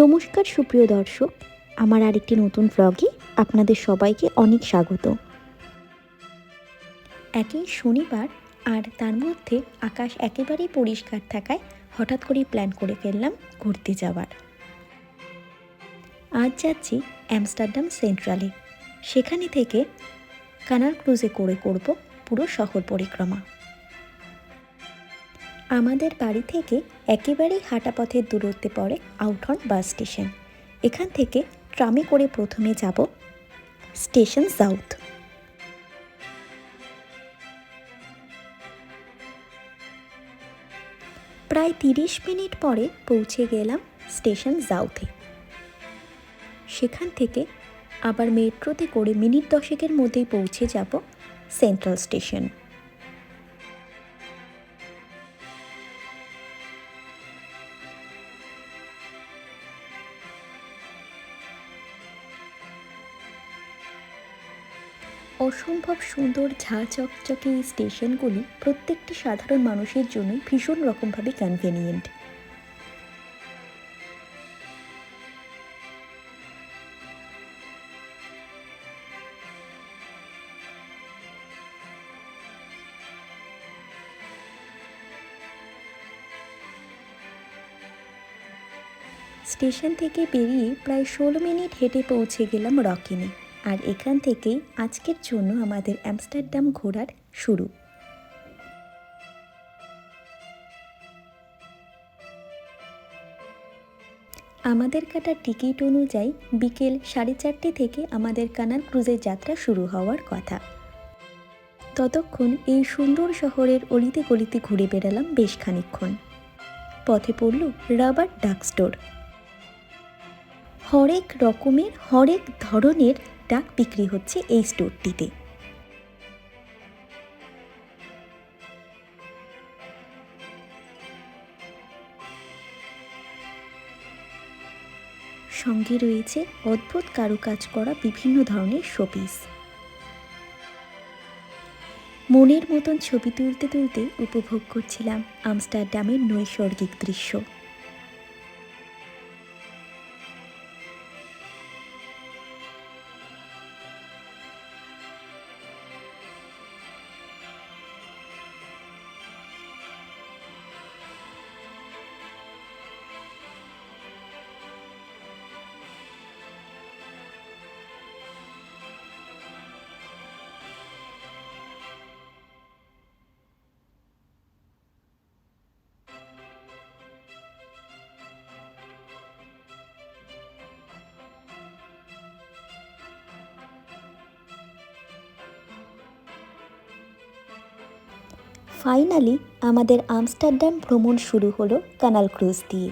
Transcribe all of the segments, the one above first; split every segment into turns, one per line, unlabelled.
নমস্কার, সুপ্রিয় দর্শক। আমার আরেকটি নতুন ভ্লগে আপনাদের সবাইকে অনেক স্বাগত। একই শনিবার, আর তার মধ্যে আকাশ একেবারেই পরিষ্কার থাকায় হঠাৎ করেই প্ল্যান করে ফেললাম ঘুরতে যাওয়ার। আজ যাচ্ছি অ্যামস্টারডাম সেন্ট্রালে। সেখানে থেকে কানার ক্রুজে করে করব পুরো শহর পরিক্রমা। আমাদের বাড়ি থেকে একেবারেই হাঁটা পথের দূরত্বে পড়ে আউটহর্ন বাস স্টেশন এখান থেকে ট্রামে করে প্রথমে যাব স্টেশন সাউথ প্রায় তিরিশ মিনিট পরে পৌঁছে গেলাম স্টেশন সাউথে সেখান থেকে আবার মেট্রোতে করে মিনিট দশেকের মধ্যেই পৌঁছে যাব সেন্ট্রাল স্টেশন অসম্ভব সুন্দর ঝা চকচকে এই স্টেশনগুলি প্রত্যেকটি সাধারণ মানুষের জন্য ভীষণ রকমভাবে কনভেনিয়েন্ট স্টেশন থেকে বেরিয়ে প্রায় ষোলো মিনিট হেঁটে পৌঁছে গেলাম রকিনে। আর এখান থেকেই আজকের জন্য আমাদের অ্যামস্টারডাম ঘোরার শুরু। আমাদের কাটা টিকিট অনুযায়ী বিকেল সাড়ে চারটে থেকে আমাদের কানাল ক্রুজের যাত্রা শুরু হওয়ার কথা। ততক্ষণ এই সুন্দর শহরের অলিতে গলিতে ঘুরে বেড়ালাম বেশ খানিক্ষণ পথে পড়ল রাবার ডাক স্টোর। হরেক রকমের, হরেক ধরনের ডাক বিক্রি হচ্ছে এই স্টোরটিতে। সঙ্গে রয়েছে অদ্ভুত কারুকাজ করা বিভিন্ন ধরনের শোপিস। মনের মতন ছবি তুলতে তুলতে উপভোগ করছিলাম আমস্টারডামের নৈসর্গিক দৃশ্য। ফাইনালি আমাদের আমস্টারডাম ভ্রমণ শুরু হলো কানাল ক্রুজ দিয়ে।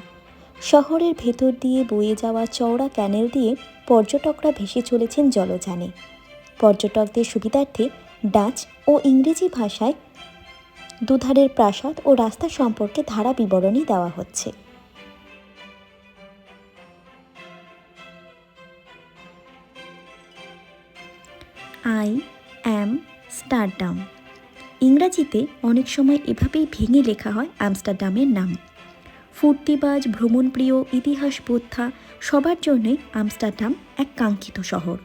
শহরের ভেতর দিয়ে বয়ে যাওয়া চওড়া ক্যানেল দিয়ে পর্যটকরা ভেসে চলেছেন জলযানে। পর্যটকদের সুবিধার্থে ডাচ ও ইংরেজি ভাষায় দুধারের প্রাসাদ ও রাস্তা সম্পর্কে ধারা বিবরণী দেওয়া হচ্ছে। I am stardom. ইংরাজিতে অনেক সময় এভাবেই ভেঙে লেখা হয় আমস্টারডামের নাম। ফুর্তিবাজ, ভ্রমণপ্রিয়, ইতিহাস বোদ্ধা সবার জন্যই আমস্টারডাম এক কাঙ্ক্ষিত শহর।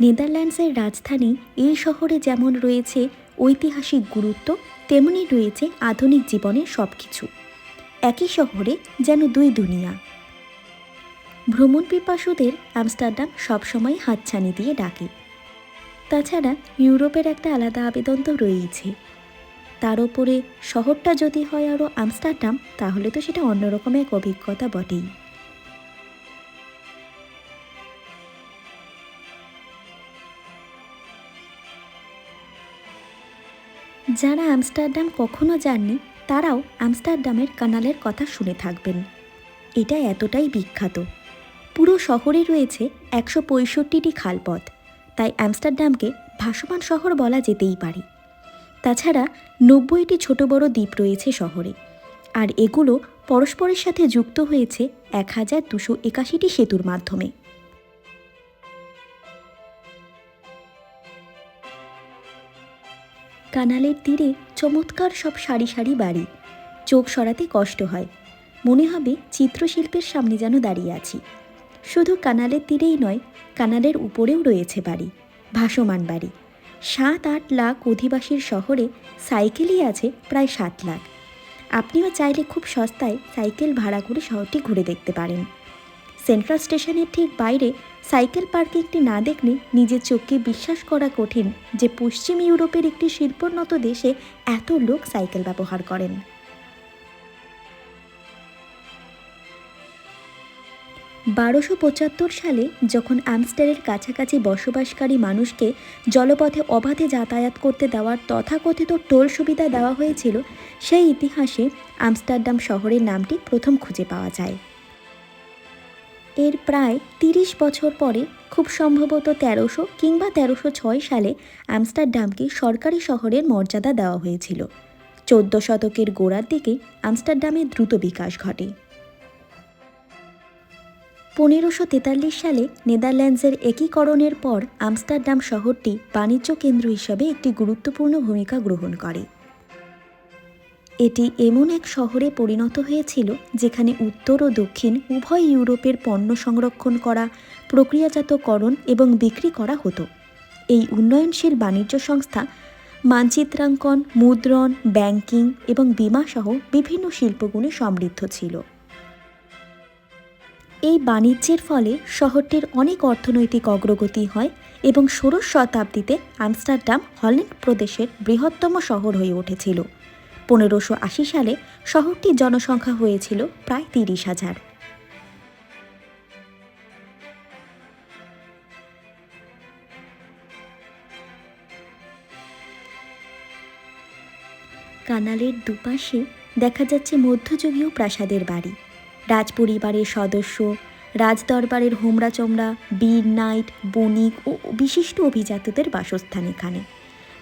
নেদারল্যান্ডসের রাজধানী এই শহরে যেমন রয়েছে ঐতিহাসিক গুরুত্ব, তেমনি রয়েছে আধুনিক জীবনের সব কিছু একই শহরে যেন দুই দুনিয়া। ভ্রমণ পিপাসুদের আমস্টারডাম সবসময় হাতছানি দিয়ে ডাকে। তাছাড়া ইউরোপের একটা আলাদা আবেদন তো রয়েইছে। তার ওপরে শহরটা যদি হয় আরও আমস্টারডাম, তাহলে তো সেটা অন্যরকম এক অভিজ্ঞতা বটেই। যারা আমস্টারডাম কখনো যাননি, তারাও আমস্টারডামের কানালের কথা শুনে থাকবেন। এটা এতটাই বিখ্যাত। পুরো শহরে রয়েছে একশো পঁয়ষট্টিটি খালপথ। তাই অ্যামস্টারডামকে ভাসমান শহর বলা যেতেই পারে। তাছাড়া নব্বইটি ছোট বড় দ্বীপ রয়েছে শহরে, আর এগুলো পরস্পরের সাথে যুক্ত হয়েছে এক হাজার দুশো একাশিটি সেতুর মাধ্যমে। কানালের তীরে চমৎকার সব সারি সারি বাড়ি, চোখ সরাতে কষ্ট হয়। মনে হবে চিত্রশিল্পের সামনে যেন দাঁড়িয়ে আছি। শুধু কানালের তীরেই নয়, কানালের উপরেও রয়েছে বাড়ি, ভাসমান বাড়ি। সাত আট লাখ অধিবাসীর শহরে সাইকেলই আছে প্রায় সাত লাখ। আপনিও চাইলে খুব সস্তায় সাইকেল ভাড়া করে শহরটি ঘুরে দেখতে পারেন। সেন্ট্রাল স্টেশনের ঠিক বাইরে সাইকেল পার্কিংটি না দেখলে নিজের চোখকে বিশ্বাস করা কঠিন যে পশ্চিম ইউরোপের একটি শিল্পোন্নত দেশে এত লোক সাইকেল ব্যবহার করেন। বারোশো পঁচাত্তর সালে যখন আমস্টারের কাছাকাছি বসবাসকারী মানুষকে জলপথে অবাধে যাতায়াত করতে দেওয়ার তথাকথিত টোল সুবিধা দেওয়া হয়েছিল, সেই ইতিহাসে আমস্টারডাম শহরের নামটি প্রথম খুঁজে পাওয়া যায়। এর প্রায় তিরিশ বছর পরে খুব সম্ভবত তেরোশো কিংবা তেরোশো ছয় সালে আমস্টারডামকে সরকারি শহরের মর্যাদা দেওয়া হয়েছিল। চোদ্দ শতকের গোড়ার দিকে আমস্টারডামের দ্রুত বিকাশ ঘটে। পনেরোশো তেতাল্লিশ সালে নেদারল্যান্ডসের একীকরণের পর আমস্টারডাম শহরটি বাণিজ্য কেন্দ্র হিসাবে একটি গুরুত্বপূর্ণ ভূমিকা গ্রহণ করে। এটি এমন এক শহরে পরিণত হয়েছিল যেখানে উত্তর ও দক্ষিণ উভয় ইউরোপের পণ্য সংরক্ষণ করা, প্রক্রিয়াজাতকরণ এবং বিক্রি করা হতো। এই উন্নয়নশীল বাণিজ্য সংস্থা মানচিত্রাঙ্কন, মুদ্রণ, ব্যাংকিং এবং বিমা সহ বিভিন্ন শিল্পগুণে সমৃদ্ধ ছিল। এই বাণিজ্যের ফলে শহরটির অনেক অর্থনৈতিক অগ্রগতি হয় এবং ষোড়শ শতাব্দীতে আমস্টারডাম হল্যান্ড প্রদেশের বৃহত্তম শহর হয়ে উঠেছিল। পনেরোশো আশি সালে শহরটির জনসংখ্যা হয়েছিল প্রায় তিরিশ হাজার। কানালের দুপাশে দেখা যাচ্ছে মধ্যযুগীয় প্রাসাদের বাড়ি। রাজপরিবারের সদস্য, রাজদরবারের হোমরা চমড়া বীর নাইট, বণিক ও বিশিষ্ট অভিজাতদের বাসস্থান এখানে।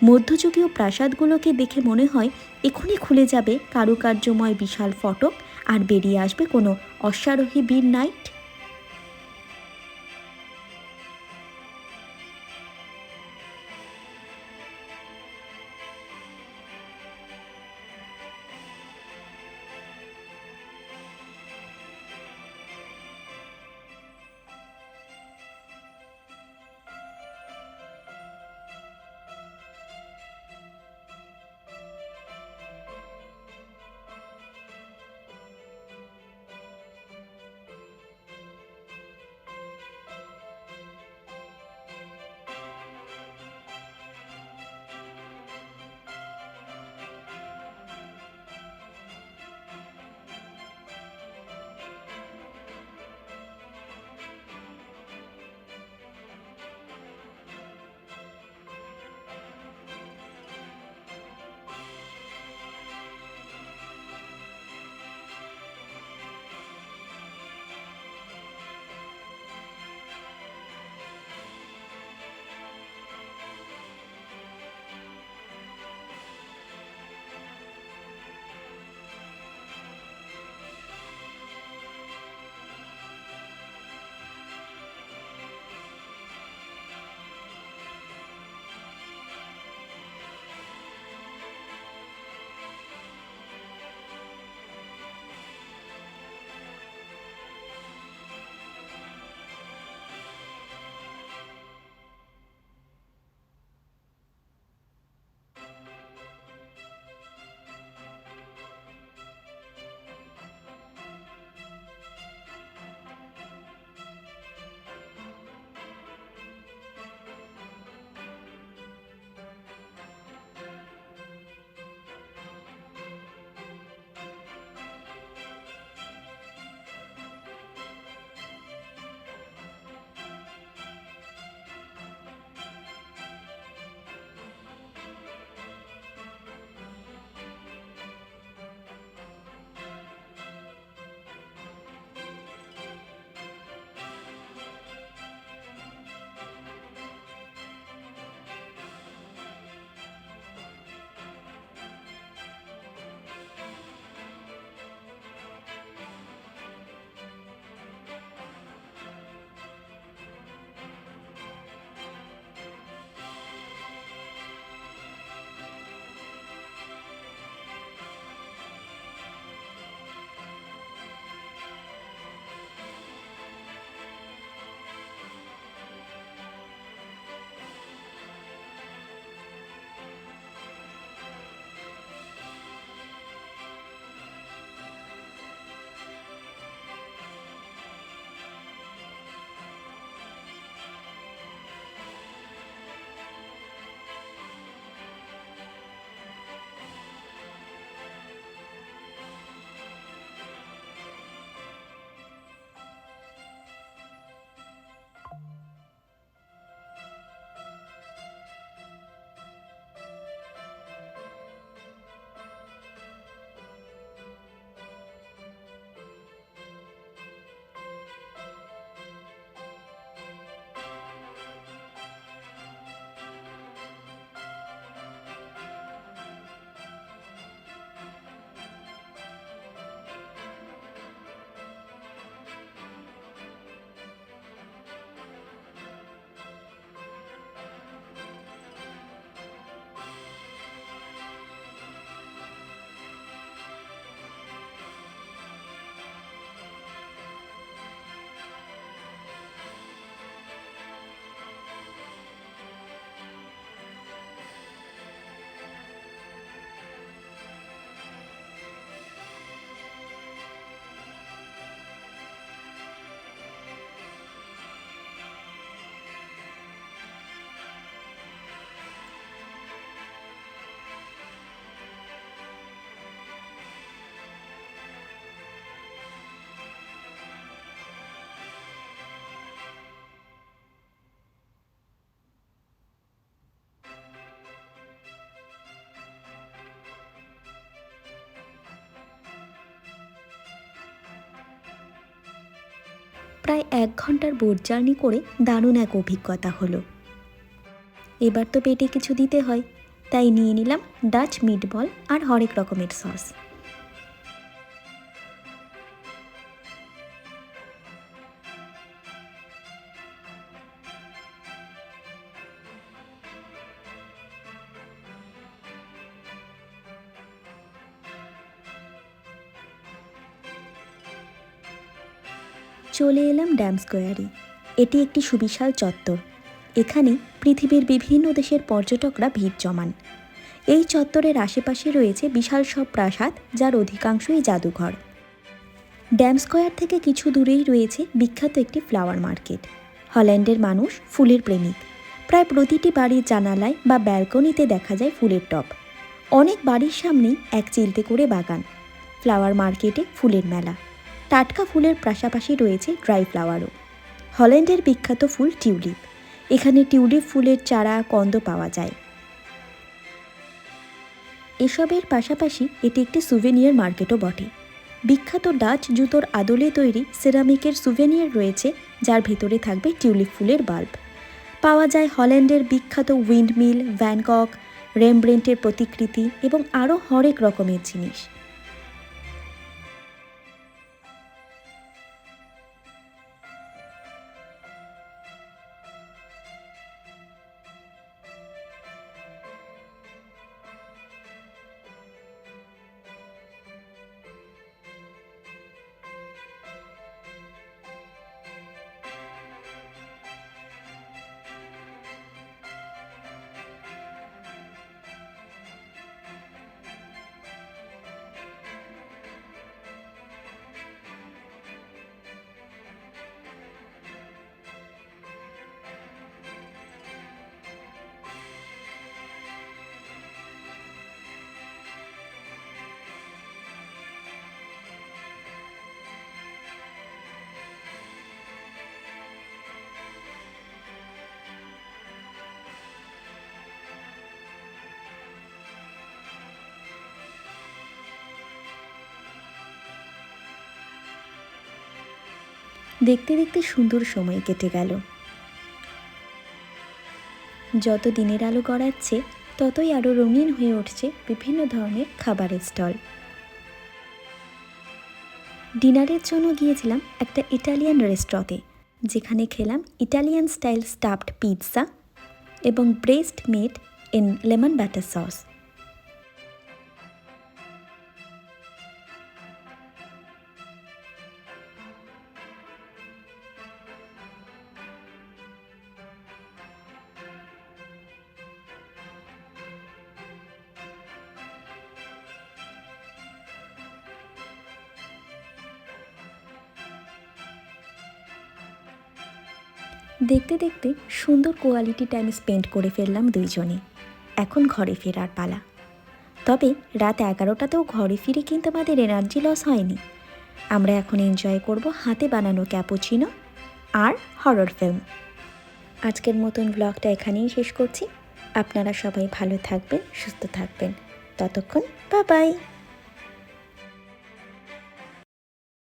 মধ্যযুগীয় প্রাসাদগুলোকে দেখে মনে হয় এখনই খুলে যাবে কারুকার্যময় বিশাল ফটক আর বেরিয়ে আসবে কোনো অশ্বারোহী বীর নাইট। প্রায় এক ঘণ্টার বোট জার্নি করে দারুণ এক অভিজ্ঞতা হলো। এবার তো পেটে কিছু দিতে হয়, তাই নিয়ে নিলাম ডাচ মিটবল আর হরেক রকমের সস চলে এলাম ড্যাম স্কোয়ারে। এটি একটি সুবিশাল চত্বর। এখানে পৃথিবীর বিভিন্ন দেশের পর্যটকরা ভিড় জমান। এই চত্বরের আশেপাশে রয়েছে বিশাল সব প্রাসাদ, যার অধিকাংশই জাদুঘর। ড্যাম স্কোয়ার থেকে কিছু দূরেই রয়েছে বিখ্যাত একটি ফ্লাওয়ার মার্কেট। হল্যান্ডের মানুষ ফুলের প্রেমিক। প্রায় প্রতিটি বাড়ির জানালায় বা ব্যালকনিতে দেখা যায় ফুলের টব। অনেক বাড়ির সামনেই এক চিলতে করে বাগান। ফ্লাওয়ার মার্কেটে ফুলের মেলা। টাটকা ফুলের পাশাপাশি রয়েছে ড্রাই ফ্লাওয়ারও। হল্যান্ডের বিখ্যাত ফুল টিউলিপ। এখানে টিউলিপ ফুলের চারা, কন্দ পাওয়া যায়। এসবের পাশাপাশি এটি একটি সুভেনিয়ার মার্কেটও বটে। বিখ্যাত ডাচ জুতোর আদলে তৈরি সেরামিকের সুভেনিয়ার রয়েছে, যার ভেতরে থাকবে টিউলিপ ফুলের বাল্ব পাওয়া যায় হল্যান্ডের বিখ্যাত উইন্ডমিল ভ্যানকক রেমব্রেন্টের প্রতিকৃতি এবং আরও হরেক রকমের জিনিস। দেখতে দেখতে সুন্দর সময় কেটে গেল। যত দিনের আলো গড়াচ্ছে, ততই আরও রঙিন হয়ে উঠছে বিভিন্ন ধরনের খাবারের স্টল। ডিনারের জন্য গিয়েছিলাম একটা ইটালিয়ান রেস্টুরেন্টে, যেখানে খেলাম ইটালিয়ান স্টাইল স্টাফড পিৎজা এবং breast made in lemon butter sauce. দেখতে দেখতে সুন্দর কোয়ালিটি টাইম স্পেন্ড করে ফেললাম দুইজনে। এখন ঘরে ফেরার পালা। তবে রাত এগারোটাতেও ঘরে ফিরে কিন্তু আমাদের এনার্জি লস হয়নি। আমরা এখন এনজয় করব হাতে বানানো ক্যাপুচিনো আর হরর ফিল্ম আজকের মতন ব্লগটা এখানেই শেষ করছি। আপনারা সবাই ভালো থাকবেন, সুস্থ থাকবেন। ততক্ষণ বা বাই